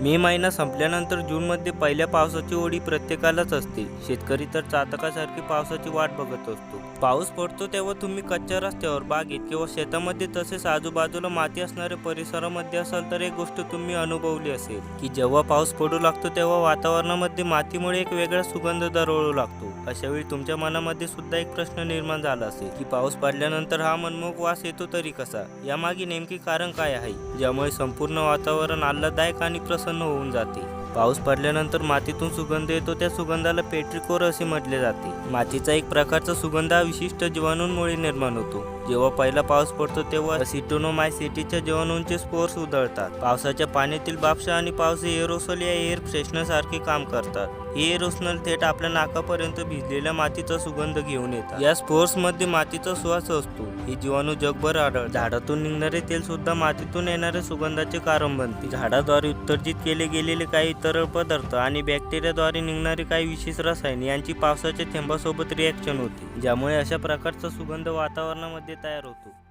मे महिना संपल्यानंतर जूनमध्ये पहिल्या पावसाची ओढी प्रत्येकालाच असते. शेतकरी तर चातकासारखी पावसाची वाट बघत असतो. पाऊस पडतो तेव्हा तुम्ही कच्च्या रस्त्यावर बागेत किंवा शेतामध्ये तसेच आजूबाजूला माती असणाऱ्या परिसरामध्ये असाल तर एक गोष्ट तुम्ही अनुभवली असेल की जेव्हा पाऊस पडू लागतो तेव्हा वातावरणामध्ये मातीमुळे एक वेगळा सुगंध दरवळू लागतो. अशा वेळी तुमच्या मनामध्ये सुद्धा एक प्रश्न निर्माण झाला असेल की पाऊस पडल्यानंतर हा मनमोहक वास येतो तरी कसा? यामागे नेमकी कारण काय आहे? ज्यामुळे संपूर्ण वातावरण आल्हाददायक आणि प्रसन्न प्रसन्न होऊन जाते. पाऊस पडल्यानंतर मातीतून सुगंध येतो त्या सुगंधाला पेट्रिकोर असे म्हटले जाते. मातीचा एक प्रकारचा सुगंध हा विशिष्ट जीवाणूंमुळे निर्माण होतो. जेव्हा पहिला पाऊस पडतो तेव्हा सिटोनोमायसिटीच्या जीवाणूंचे स्पोर्स उधळतात. पावसाच्या पाण्यातील बापशा आणि पाऊस एअरोसोल एरोसोल या एअर फ्रेशनर काम करतात. हे एरोसनल थेट आपल्या नाकापर्यंत भिजलेल्या मातीचा सुगंध घेऊन येतात. या स्पोर्समध्ये मातीचा सुवास असतो. हे जीवाणू जगभर आढळ झाडातून निघणारे तेल सुद्धा मातीतून येणाऱ्या सुगंधाचे कारण बनते. झाडाद्वारे उत्तर्जित केले गेलेले काही तरल पदार्थ आणि बॅक्टेरियाद्वारे निघणारी काही विशेष रसायन यांची पावसाच्या थेंबासोबत रिॲक्शन होते ज्यामुळे अशा प्रकारचा सुगंध वातावरणामध्ये तयार होतो.